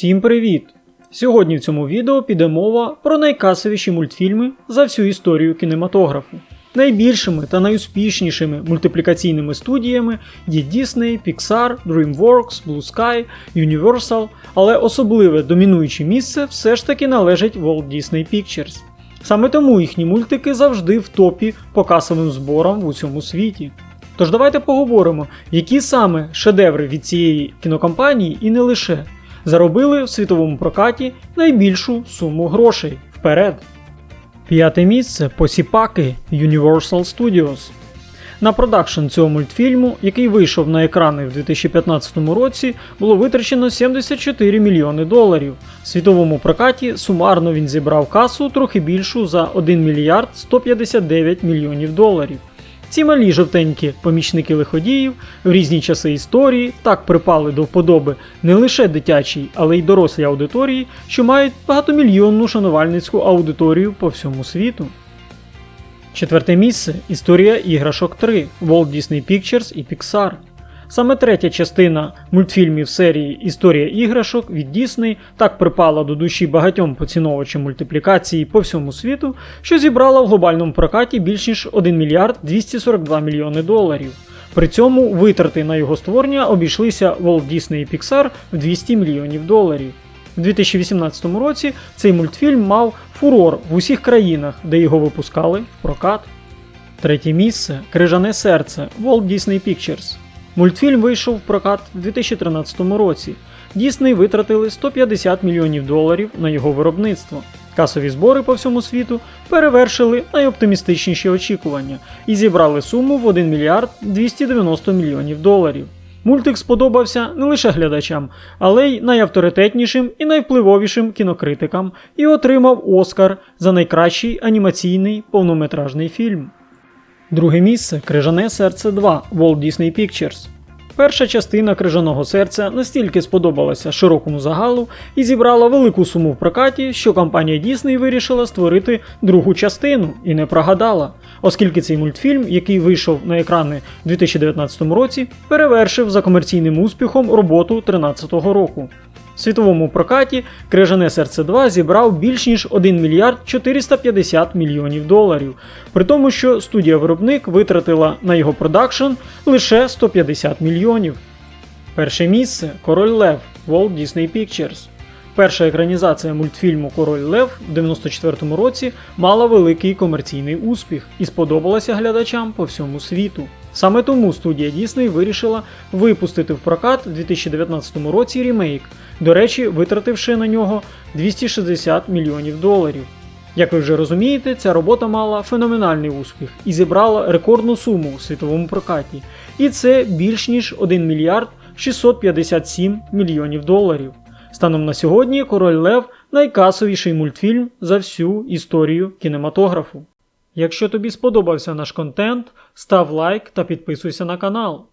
Всім привіт! Сьогодні в цьому відео піде мова про найкасовіші мультфільми за всю історію кінематографу. Найбільшими та найуспішнішими мультиплікаційними студіями є Disney, Pixar, DreamWorks, Blue Sky, Universal, але особливе домінуюче місце все ж таки належить Walt Disney Pictures. Саме тому їхні мультики завжди в топі по касовим зборам в усьому світі. Тож давайте поговоримо, які саме шедеври від цієї кінокомпанії і не лише заробили в світовому прокаті найбільшу суму грошей вперед. П'яте місце Посіпаки Universal Studios. На продакшн цього мультфільму, який вийшов на екрани в 2015 році, було витрачено 74 мільйони доларів. В світовому прокаті сумарно він зібрав касу трохи більшу за 1 мільярд 159 мільйонів доларів. Ці малі жовтенькі помічники лиходіїв в різні часи історії так припали до вподоби не лише дитячій, але й дорослій аудиторії, що мають багатомільйонну шанувальницьку аудиторію по всьому світу. Четверте місце Історія іграшок 3 Walt Disney Pictures і Pixar. Саме третя частина мультфільмів серії Історія іграшок від Disney так припала до душі багатьом поціновувачам мультиплікації по всьому світу, що зібрала в глобальному прокаті більш ніж 1 мільярд 242 мільйони доларів. При цьому витрати на його створення обійшлися Walt Disney і Pixar в 200 мільйонів доларів. У 2018 році цей мультфільм мав фурор в усіх країнах, де його випускали в прокат. Третє місце Крижане серце Walt Disney Pictures. Мультфільм вийшов в прокат у 2013 році. Дісней витратили 150 мільйонів доларів на його виробництво. Касові збори по всьому світу перевершили найоптимістичніші очікування і зібрали суму в 1 мільярд 290 мільйонів доларів. Мультик сподобався не лише глядачам, але й найавторитетнішим і найвпливовішим кінокритикам і отримав Оскар за найкращий анімаційний повнометражний фільм. Друге місце Крижане серце 2 Walt Disney Pictures. Перша частина крижаного серця настільки сподобалася широкому загалу і зібрала велику суму в прокаті, що компанія Disney вирішила створити другу частину і не прогадала, оскільки цей мультфільм, який вийшов на екрани у 2019 році, перевершив за комерційним успіхом роботу 2013 року. Світовому прокаті Крижане серце 2 зібрав більш ніж 1 мільярд 450 мільйонів доларів, при тому, що студія-виробник витратила на його продакшн лише 150 мільйонів. Перше місце Король Лев Walt Disney Pictures. Перша екранізація мультфільму Король Лев в 94-му році мала великий комерційний успіх і сподобалася глядачам по всьому світу. Саме тому студія Disney вирішила випустити в прокат у 2019 році ремейк, до речі, витративши на нього 260 мільйонів доларів. Як ви вже розумієте, ця робота мала феноменальний успіх і зібрала рекордну суму у світовому прокаті. І це більш ніж 1 мільярд 657 мільйонів доларів. Станом на сьогодні Король Лев найкасовіший мультфільм за всю історію кінематографу. Якщо тобі сподобався наш контент, став лайк та підписуйся на канал.